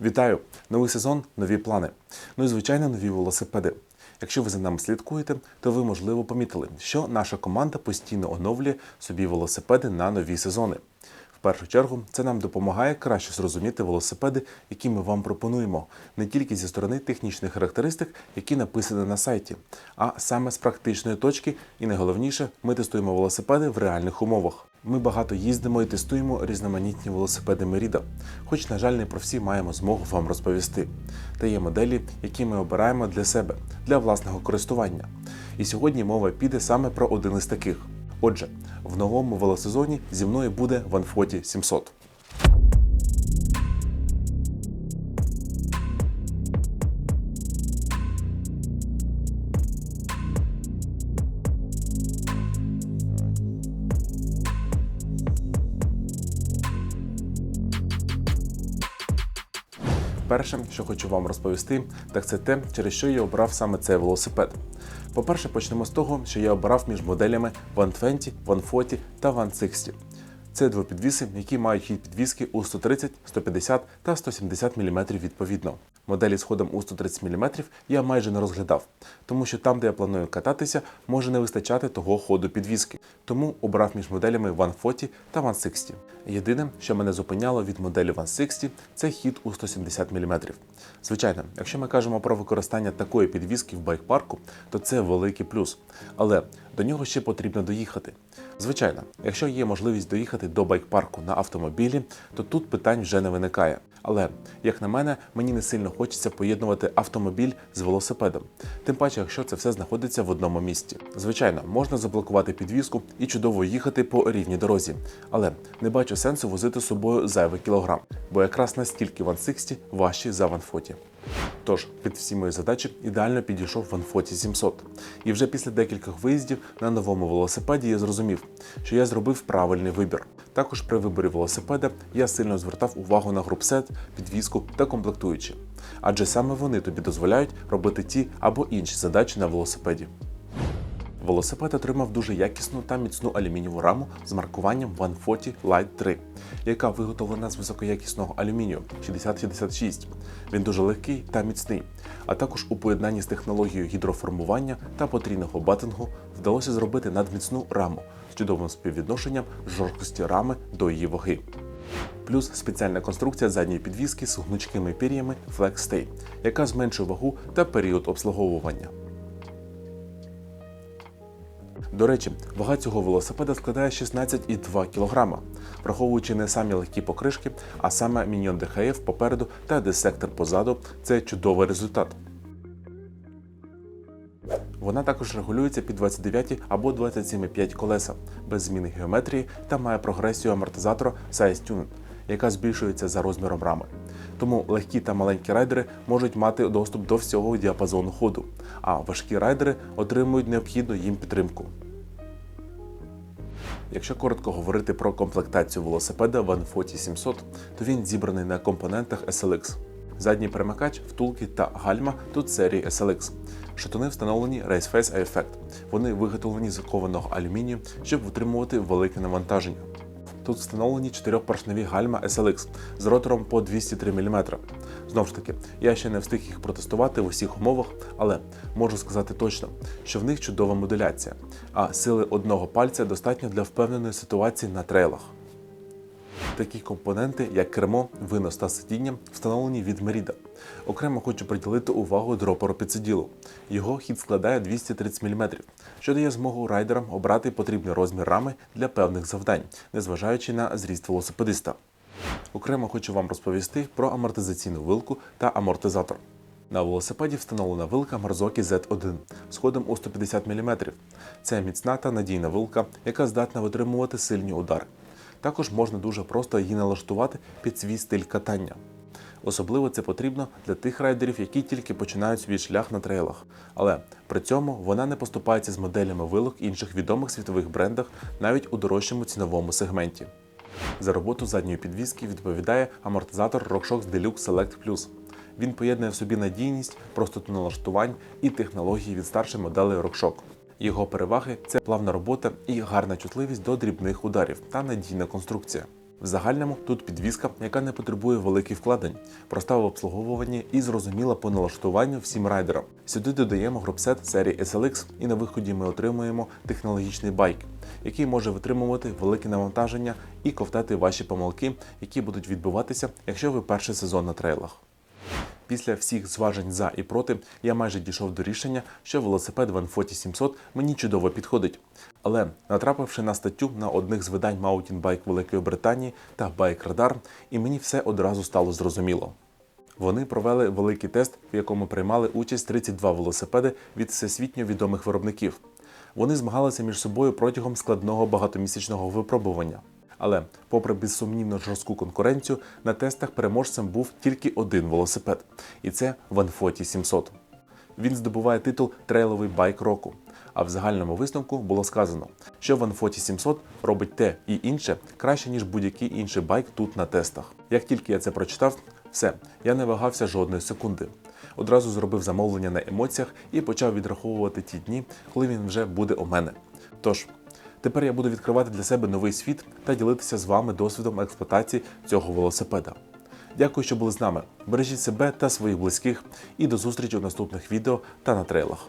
Вітаю! Новий сезон, нові плани. Ну і звичайно, нові велосипеди. Якщо ви за нами слідкуєте, то ви можливо помітили, що наша команда постійно оновлює собі велосипеди на нові сезони. В першу чергу це нам допомагає краще зрозуміти велосипеди, які ми вам пропонуємо, не тільки зі сторони технічних характеристик, які написані на сайті, а саме з практичної точки, і найголовніше, ми тестуємо велосипеди в реальних умовах. Ми багато їздимо і тестуємо різноманітні велосипеди Меріда, хоч, на жаль, не про всі маємо змогу вам розповісти. Та є моделі, які ми обираємо для себе, для власного користування. І сьогодні мова піде саме про один із таких. Отже, в новому велосезоні зі мною буде Ванфоті 700. Перше, що хочу вам розповісти, так це те, через що я обрав саме цей велосипед. По-перше, почнемо з того, що я обрав між моделями 120, 140 та 160. Це двопідвіси, які мають хід підвіски у 130, 150 та 170 мм відповідно. Моделі з ходом у 130 мм я майже не розглядав, тому що там, де я планую кататися, може не вистачати того ходу підвіски. Тому обрав між моделями 140 та 160. Єдине, що мене зупиняло від моделі 160, це хід у 170 мм. Звичайно, якщо ми кажемо про використання такої підвіски в байк-парку, то це великий плюс. Але до нього ще потрібно доїхати. Звичайно, якщо є можливість доїхати до байк-парку на автомобілі, то тут питань вже не виникає. Але, як на мене, мені не сильно хочеться поєднувати автомобіль з велосипедом, тим паче, якщо це все знаходиться в одному місці. Звичайно, можна заблокувати підвіску і чудово їхати по рівній дорозі, але не бачу сенсу возити з собою зайвий кілограм, бо якраз настільки 160 важчі за 140. Тож під всі мої задачі ідеально підійшов Ванфоті 700. І вже після декількох виїздів на новому велосипеді я зрозумів, що я зробив правильний вибір. Також при виборі велосипеда я сильно звертав увагу на групсет, підвіску та комплектуючі, адже саме вони тобі дозволяють робити ті або інші задачі на велосипеді. Велосипед отримав дуже якісну та міцну алюмінієву раму з маркуванням 140 Light 3, яка виготовлена з високоякісного алюмінію 6066. Він дуже легкий та міцний. А також у поєднанні з технологією гідроформування та потрійного батингу вдалося зробити надміцну раму з чудовим співвідношенням жорсткості рами до її ваги. Плюс спеціальна конструкція задньої підвіски з гнучкими пір'ями FlexStay, яка зменшує вагу та період обслуговування. До речі, вага цього велосипеда складає 16,2 кг, враховуючи не самі легкі покришки, а саме міньйон ДХФ попереду та десектор позаду. Це чудовий результат. Вона також регулюється під 29 або 27,5 колеса без зміни геометрії та має прогресію амортизатора Size Tuning, яка збільшується за розміром рами. Тому легкі та маленькі райдери можуть мати доступ до всього діапазону ходу, а важкі райдери отримують необхідну їм підтримку. Якщо коротко говорити про комплектацію велосипеда Vanfoti 700, то він зібраний на компонентах SLX. Задній перемикач, втулки та гальма тут серії SLX. Шатуни встановлені Raceface Effect. Вони виготовлені з кованого алюмінію, щоб витримувати велике навантаження. Тут встановлені чотирьохпоршневі гальма SLX з ротором по 203 мм. Знову ж таки, я ще не встиг їх протестувати в усіх умовах, але можу сказати точно, що в них чудова моделяція, а сили одного пальця достатньо для впевненої ситуації на трейлах. Такі компоненти, як кермо, винос та сидіння, встановлені від Merida. Окремо хочу приділити увагу дропору підсиділу. Його хід складає 230 мм, що дає змогу райдерам обрати потрібний розмір рами для певних завдань, незважаючи на зріст велосипедиста. Окремо хочу вам розповісти про амортизаційну вилку та амортизатор. На велосипеді встановлена вилка Marzocchi Z1 з ходом у 150 мм. Це міцна та надійна вилка, яка здатна витримувати сильні удари. Також можна дуже просто її налаштувати під свій стиль катання. Особливо це потрібно для тих райдерів, які тільки починають свій шлях на трейлах. Але при цьому вона не поступається з моделями вилок інших відомих світових брендах навіть у дорожчому ціновому сегменті. За роботу задньої підвіски відповідає амортизатор RockShox Deluxe Select Plus. Він поєднує в собі надійність, простоту налаштувань і технології від старших моделей RockShox. Його переваги це плавна робота і гарна чутливість до дрібних ударів та надійна конструкція. В загальному тут підвізка, яка не потребує великих вкладень, проста в обслуговуванні і зрозуміла по налаштуванню всім райдерам. Сюди додаємо групсет серії SLX, і на виході ми отримуємо технологічний байк, який може витримувати велике навантаження і ковтати ваші помилки, які будуть відбуватися, якщо ви перший сезон на трейлах. Після всіх зважень за і проти я майже дійшов до рішення, що велосипед Vanfoti 700 мені чудово підходить. Але натрапивши на статтю на одних з видань Mountain Bike Великої Британії та Bike Radar, і мені все одразу стало зрозуміло. Вони провели великий тест, в якому приймали участь 32 велосипеди від всесвітньо відомих виробників. Вони змагалися між собою протягом складного багатомісячного випробування. Але, попри безсумнівно жорстку конкуренцію, на тестах переможцем був тільки один велосипед, і це Vanfoti 700. Він здобуває титул трейловий байк року. А в загальному висновку було сказано, що Vanfoti 700 робить те і інше краще, ніж будь-який інший байк тут на тестах. Як тільки я це прочитав, все, я не вагався жодної секунди. Одразу зробив замовлення на емоціях і почав відраховувати ті дні, коли він вже буде у мене. Тож, тепер я буду відкривати для себе новий світ та ділитися з вами досвідом експлуатації цього велосипеда. Дякую, що були з нами. Бережіть себе та своїх близьких і до зустрічі у наступних відео та на трейлах.